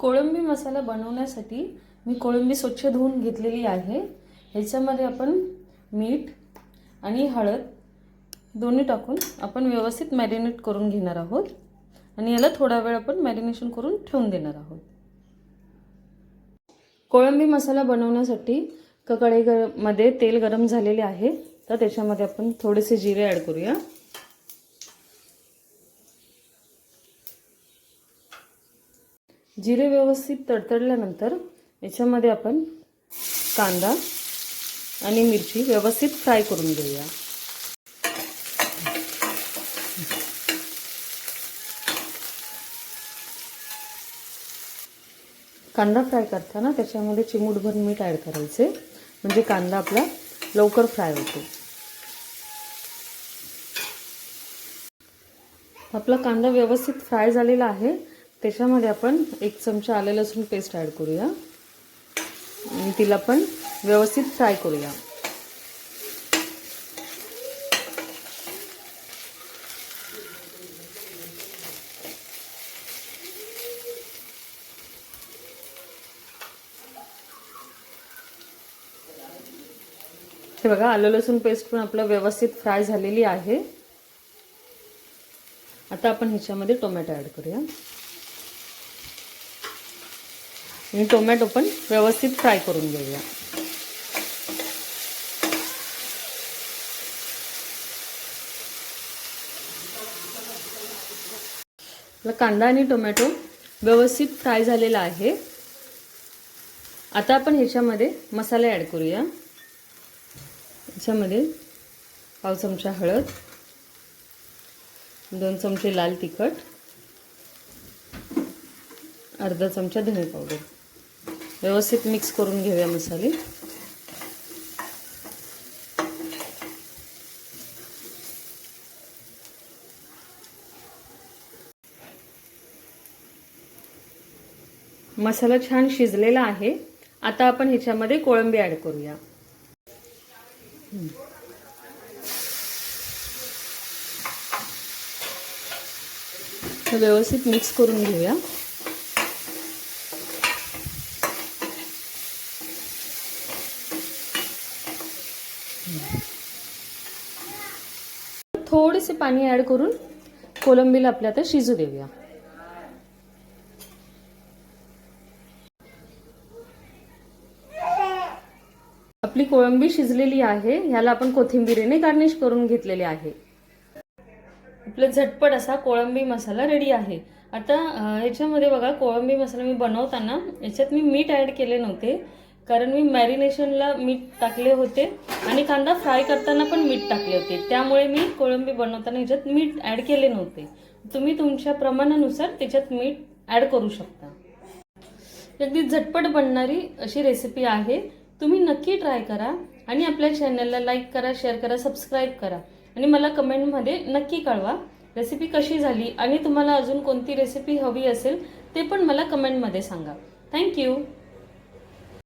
कोळंबी मसाला बनवण्यासाठी मी कोळंबी स्वच्छ धुवून घेतलेली आहे. ह्याच्यामध्ये आपण मीठ आणि हळद दोन्ही टाकून आपण व्यवस्थित मॅरिनेट करून घेणार आहोत. आणि याला थोडा वेळ आपण मॅरिनेशन करून ठेवून देणार आहोत. कोळंबी मसाला बनवण्यासाठी ककडे कढई गरमध्ये तेल गरम झालेले आहे. तर त्याच्यामध्ये आपण थोडेसे जिरे ॲड करूया. जिरे व्यवस्थित तडतडल्यानंतर याच्यामध्ये आपण कांदा आणि मिरची व्यवस्थित फ्राय करून घेऊया. कांदा फ्राय करताना त्याच्यामध्ये चिमूटभर मीठ ॲड करायचे. म्हणजे कांदा आपला लवकर फ्राय होतो. आपला कांदा व्यवस्थित फ्राय झालेला आहे. त्याच्यामध्ये आपण एक चमचा आले लसूण पेस्ट ॲड करूया. आणि तिला पण व्यवस्थित फ्राय करूया. हे बघा आलं लसूण पेस्ट पण आपलं व्यवस्थित फ्राय झालेली आहे. आता आपण ह्याच्यामध्ये टोमॅटो ॲड करूया. आणि टोमॅटो पण व्यवस्थित फ्राय करून घेऊया. कांदा आणि टोमॅटो व्यवस्थित फ्राय झालेला आहे. आता आपण ह्याच्यामध्ये मसाले ॲड करूया. ह्याच्यामध्ये पाव चमचा हळद दोन चमचे लाल तिखट अर्धा चमचा धने पावडर. व्यवस्थित मिक्स करून घेऊया मसाले. मसाला छान शिजलेला आहे. आता आपण ह्याच्यामध्ये कोळंबी ॲड करूया. व्यवस्थित मिक्स करून घेऊया. थोडेसे पाणी ऍड करून कोलंबीला आपल्या आता शिजू देऊया. आपली कोळंबी शिजलेली आहे ह्याला आपण कोथिंबीरीने गार्निश करून घेतलेले आहे. आपला झटपट असा कोळंबी मसाला रेडी आहे. आता ह्याच्यामध्ये बघा कोळंबी मसाला मी बनवताना याच्यात मी मीठ ॲड केले नव्हते. कारण मी मॅरिनेशनला मीठ टाकले होते आणि कांदा फ्राय करताना पण मीठ टाकले होते. त्यामुळे मी कोळंबी बनवताना ह्याच्यात मीठ ॲड केले नव्हते. तुम्ही तुमच्या प्रमाणानुसार त्याच्यात मीठ ॲड करू शकता. अगदी झटपट बनणारी अशी रेसिपी आहे. तुम्ही नक्की ट्राय करा आणि आपल्या चॅनलला लाईक करा शेअर करा सबस्क्राईब करा. आणि मला कमेंटमध्ये नक्की कळवा रेसिपी कशी झाली आणि तुम्हाला अजून कोणती रेसिपी हवी असेल ते पण मला कमेंटमध्ये सांगा. थँक्यू.